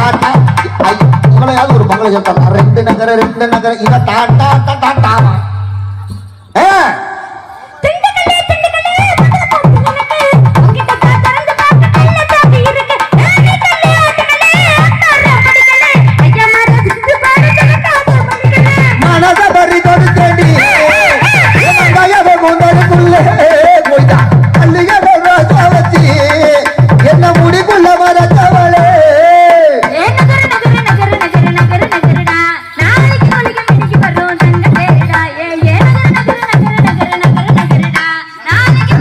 tata இவளையாவது ஒரு பங்கள சொல்றாங்க ரெண்டு நகர ரெண்டு நகர இத டாட்டா டாட்டா டாமா என்ன முடிக்குள்ள மரத்தவ